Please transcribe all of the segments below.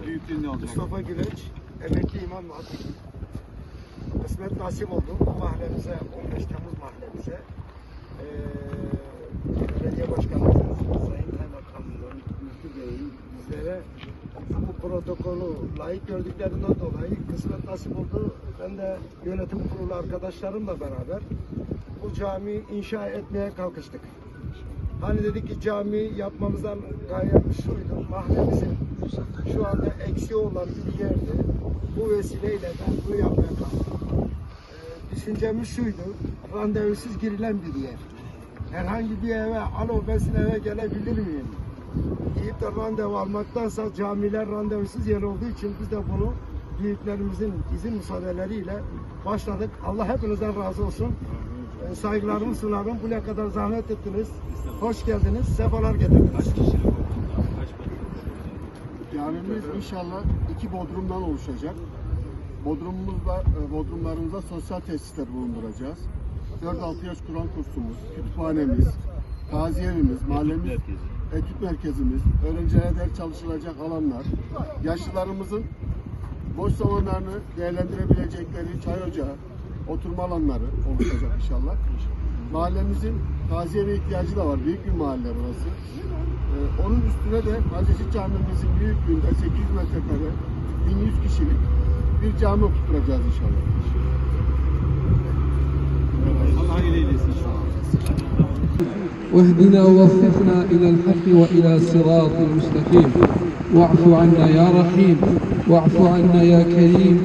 ve büyüklüğü ne olacak? Mustafa Güleç, emekli imam hatip. Kısmet nasip oldu mahallemize, 15 Temmuz mahallemize. Ee, belediye başkanımız, Sayın Kaymakamımızın, Müftü Bey'in bizlere bu protokolü layık gördüklerinden dolayı kısmet nasip oldu. Ben de yönetim kurulu arkadaşlarımla beraber bu cami inşa etmeye kalkıştık. Hani dedik ki cami yapmamızdan gayemiz şuydu, mahallemizin şu anda eksiği olan bir yerdi. Bu vesileyle ben bunu yapmaya kalktım. Ee, düşüncemiz şuydu, randevusuz girilen bir yer. Herhangi bir eve, alo ben sizin eve gelebilir miyim? deyip de randevu almaktansa camiler randevusuz yer olduğu için biz de bunu büyüklerimizin izin müsaadeleriyle başladık. Allah hepinizden razı olsun. Ee, Saygılarımı sunarım. Buraya kadar zahmet ettiniz. Hoş geldiniz. Sefalar getirdiniz. Kaç Camimiz inşallah iki bodrumdan oluşacak. Bodrumumuzda, e, bodrumlarımızda sosyal tesisler bulunduracağız. 4-6 yaş Kur'an kursumuz, kütüphanemiz, taziye evimiz, mahallemiz, etüt merkezimiz, öğrencilere ders çalışılacak alanlar, yaşlılarımızın boş zamanlarını değerlendirebilecekleri çay ocağı, oturma alanları oluşacak inşallah. Mahallemizin taziye ve ihtiyacı da var. Büyük bir mahalle burası. Ee, onun üstüne de Hacıcı Camimizin büyüklüğünde 800 metrekare 1100 kişilik bir cami okutturacağız inşallah. Allah hayırlı eylesin inşallah. واهدنا ووفقنا إلى الحق وإلى صراط المستقيم واعف عنا يا رحيم واعف عنا يا كريم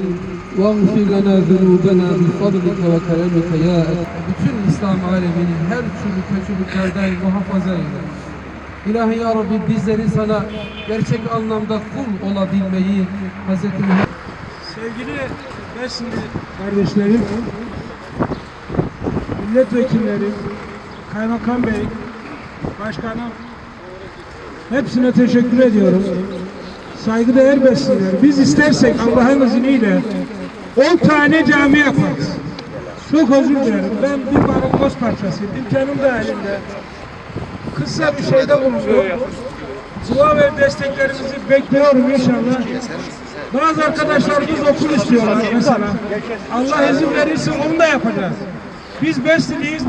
واغفر لنا ذنوبنا بفضلك وكرمك يا أكرم Bütün İslam alemini her türlü kötülüklerden muhafaza eyle. İlahi Ya Rabbi bizleri sana gerçek anlamda kul olabilmeyi Hz. Muhammed Sevgili Besni kardeşlerim, milletvekillerim, kaymakam bey, başkanım, hepsine teşekkür ediyorum. Saygıdeğer Besniler, biz istersek Allah'ın izniyle 10 tane cami yaparız. Çok özür dilerim. Ben bir marangoz parçasıyım. İmkanım da elimde. Kısa bir şeyde bulundum. Dua ve desteklerinizi bekliyorum inşallah. Bazı arkadaşlarımız okul istiyorlar mesela. Allah izin verirse onu da yapacağız. Biz Besli'liyiz,